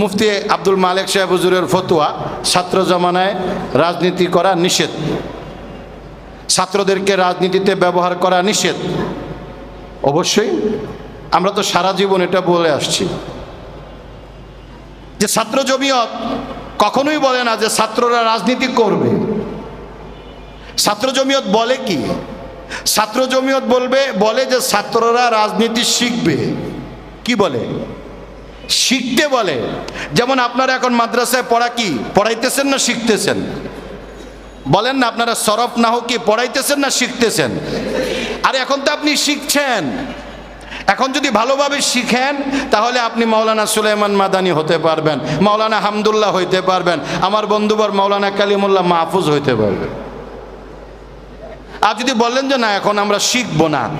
মুফতি আব্দুল মালিক সাহেব হুজুরের ফতোয়া, ছাত্র জমানায় রাজনীতি করা নিষেধ। ছাত্রদেরকে রাজনীতিতে ব্যবহার করা নিষেধ। অবশ্যই আমরা তো সারা জীবন এটা বলে আসছি। যে ছাত্র জমিয়ত কখনোই বলে না যে ছাত্ররা রাজনীতি করবে। ছাত্র জমিয়ত বলে কি? ছাত্র জমিয়ত বলবে, বলে যে ছাত্ররা রাজনীতি শিখবে। কি বলে? শিখতে বলে। যেমন আপনারা এখন মাদ্রাসায় পড়া কি? পড়াইতেছেন না শিখতেছেন? বলেন না আপনারা সরফ না হোক কি পড়াইতেছেন না শিখতেছেন? আর এখন তো আপনি শিখছেন। এখন যদি ভালোভাবে শিখেন, তাহলে আপনি মাওলানা সুলাইমান মাদানি হতে পারবেন, মাওলানা হামদুল্লাহ হইতে পারবেন, আমার বন্ধুবর মাওলানা কালিমুল্লাহ মাহফুজ হইতে পারবেন। আর যদি বলেন যে না, এখন আমরা শিখব না,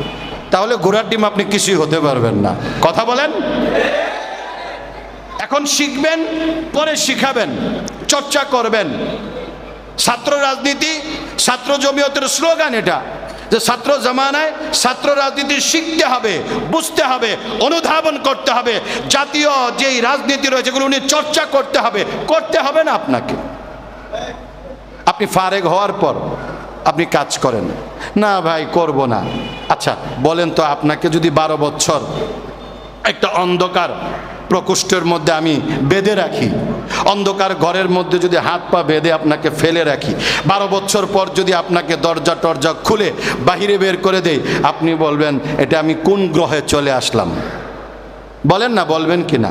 তাহলে ঘোড়ার ডিম আপনি কিছুই হতে পারবেন না। কথা বলেন? এখন শিখবেন, পরে শিখাবেন, চর্চা করবেন। ছাত্র রাজনীতি, ছাত্র জমিয়তের স্লোগান এটা, যে ছাত্র জামানায় ছাত্র রাজনীতি শিখতে হবে, বুঝতে হবে, অনুধাবন করতে হবে, জাতীয় যেই রাজনীতি রয়েছে এগুলো উনি চর্চা করতে হবে করতে হবে না আপনাকে। আপনি ফারেক হওয়ার পর আপনি কাজ করেন। না ভাই, করব না। আচ্ছা বলেন তো আপনাকে যদি বারো বছর একটা অন্ধকার প্রকোষ্ঠের মধ্যে আমি বেঁধে রাখি। অন্ধকার ঘরের মধ্যে যদি হাত পা বেঁধে আপনাকে ফেলে রাখি, বারো বছর পর যদি আপনাকে দরজা টরজা খুলে বাহিরে বের করে দেই, আপনি বলবেন, এটা আমি কোন গ্রহে চলে আসলাম? বলেন না, বলবেন কি না?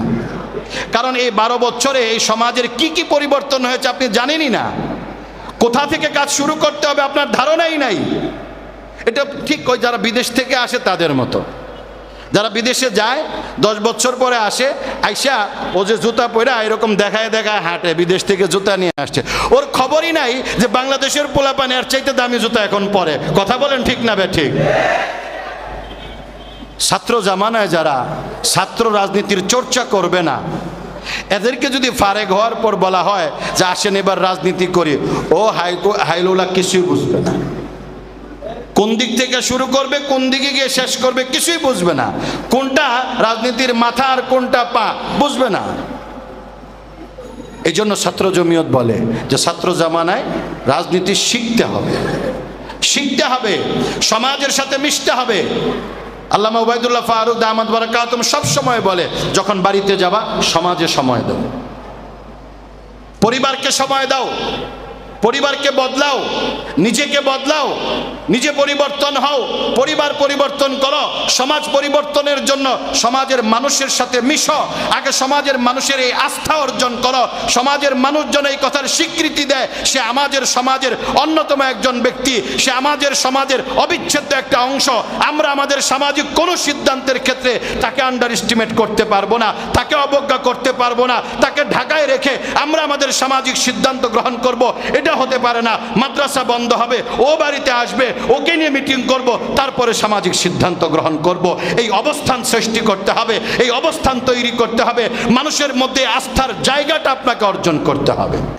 কারণ এই বারো বছরে এই সমাজের কি কি পরিবর্তন হয়েছে আপনি জানেনই না। কোথা থেকে কাজ শুরু করতে হবে আপনার ধারণাই নাই। এটা ঠিক ওই যারা বিদেশ থেকে আসে তাদের মতো। যারা বিদেশে যায়, দশ বছর পরে আসে, আইসা ও যে জুতা পরে এরকম দেখায় দেখায় হাঁটে, বিদেশ থেকে জুতা নিয়ে আসছে। ওর খবরই নাই যে বাংলাদেশের পোলাপান আর চাইতে দামি জুতা এখন পরে। কথা বলেন ঠিক না বে, ঠিক? ছাত্র জামানায় যারা ছাত্র রাজনীতির চর্চা করবে না, এদেরকে যদি ফারেক হওয়ার পর বলা হয় যে আসেন এবার রাজনীতি করি, ও হাইকো হাইলুলা কিছুই বুঝবে না। কোন দিক থেকে শুরু করবে, কোন দিকে গিয়ে শেষ করবে, কিছুই বুঝবে না। কোনটা রাজনীতির মাথা আর কোনটা পা, বুঝবে না। এই জন্য ছাত্র জমিয়ত বলে যে ছাত্র জামানায় রাজনীতি শিখতে হবে। শিখতে হবে, সমাজের সাথে মিশতে হবে। আল্লামা উবায়দুল্লাহ ফারুক আহমদ বারাকাতুম সব সময় বলে, যখন বাড়িতে যাবা সমাজে সময় দাও। পরিবারকে সময় দাও। পরিবারকে বদলাও, নিজেকে বদলাও, নিজে পরিবর্তন হও, পরিবার পরিবর্তন করো, সমাজ পরিবর্তনের জন্য সমাজের মানুষের সাথে মিশো, আগে সমাজের মানুষের এই আস্থা অর্জন করো, সমাজের মানুষজন এই কথার স্বীকৃতি দেয়, সে আমাদের সমাজের অন্যতম একজন ব্যক্তি, সে আমাদের সমাজের অবিচ্ছেদ্য একটা অংশ, আমরা আমাদের সামাজিক কোনো সিদ্ধান্তের ক্ষেত্রে তাকে আন্ডার এস্টিমেট করতে পারব না। তাকে অবজ্ঞা করতে পারব না। তাকে ঢাকায় রেখে আমরা আমাদের সামাজিক সিদ্ধান্ত গ্রহণ করব। এটা হতে পারে না। মাদ্রাসা বন্ধ হবে, ও বাড়িতে আসবে, ওকে নিয়ে মিটিং করব, তারপরে সামাজিক সিদ্ধান্ত গ্রহণ করব। এই অবস্থান সৃষ্টি করতে হবে, এই অবস্থান তৈরি করতে হবে। মানুষের মধ্যে আস্থার জায়গাটা আপনাকে অর্জন করতে হবে।